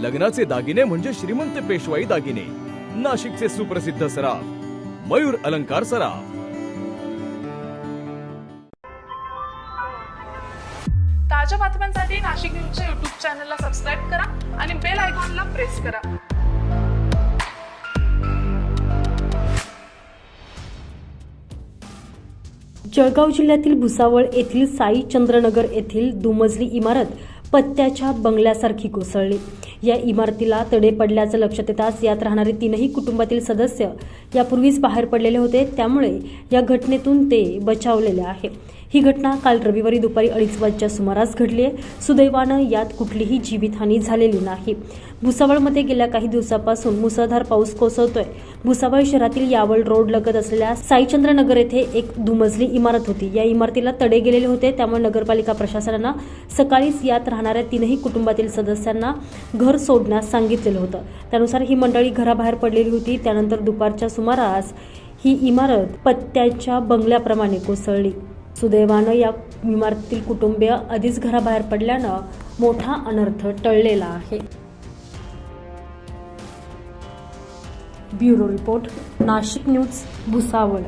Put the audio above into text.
लग्नाचे दागिने म्हणजे श्रीमंत पेशवाई दागिने. नाशिकचे सुप्रसिद्ध सराफ मयूर अलंकार सराफ. ताज्या बातम्यांसाठी नाशिक न्यूजच्या युट्यूब चॅनलला सबस्क्राईब करा आणि बेल आयकॉनला प्रेस करा. जळगाव जिल्ह्यातील भुसावळ येथील साई चंद्रनगर येथील दुमजली इमारत पत्त्याच्या बंगल्यासारखी कोसळली. या इमारतीला तडे पडल्याचं लक्षात येताच यात राहणारे तीनही कुटुंबातील सदस्य यापूर्वीच बाहेर पडलेले होते. त्यामुळे या घटनेतून ते बचावलेले आहे. ही घटना काल रविवारी दुपारी अडीच वाजच्या सुमारास घडली आहे सुदैवानं यात कुठलीही जीवितहानी झालेली नाही. भुसावळमध्ये गेल्या काही दिवसापासून मुसळधार पाऊस कोसळतोय. भुसावळ शहरातील यावल रोड लगत असलेल्या साईचंद्रनगर येथे एक दुमजली इमारत होती. या इमारतीला तडे गेलेले होते. त्यामुळे नगरपालिका प्रशासनानं सकाळीच यात राहणाऱ्या तीनही कुटुंबातील सदस्यांना घर सोडण्यास सांगितलेलं होतं. त्यानुसार ही मंडळी घराबाहेर पडलेली होती. त्यानंतर दुपारच्या सुमारास ही इमारत पत्त्याच्या बंगल्याप्रमाणे कोसळली. सुदैवानं या इमारतीतील कुटुंबीय आधीच घराबाहेर पडल्यानं मोठा अनर्थ टळलेला आहे. Bureau report Nashik news Bhusawal.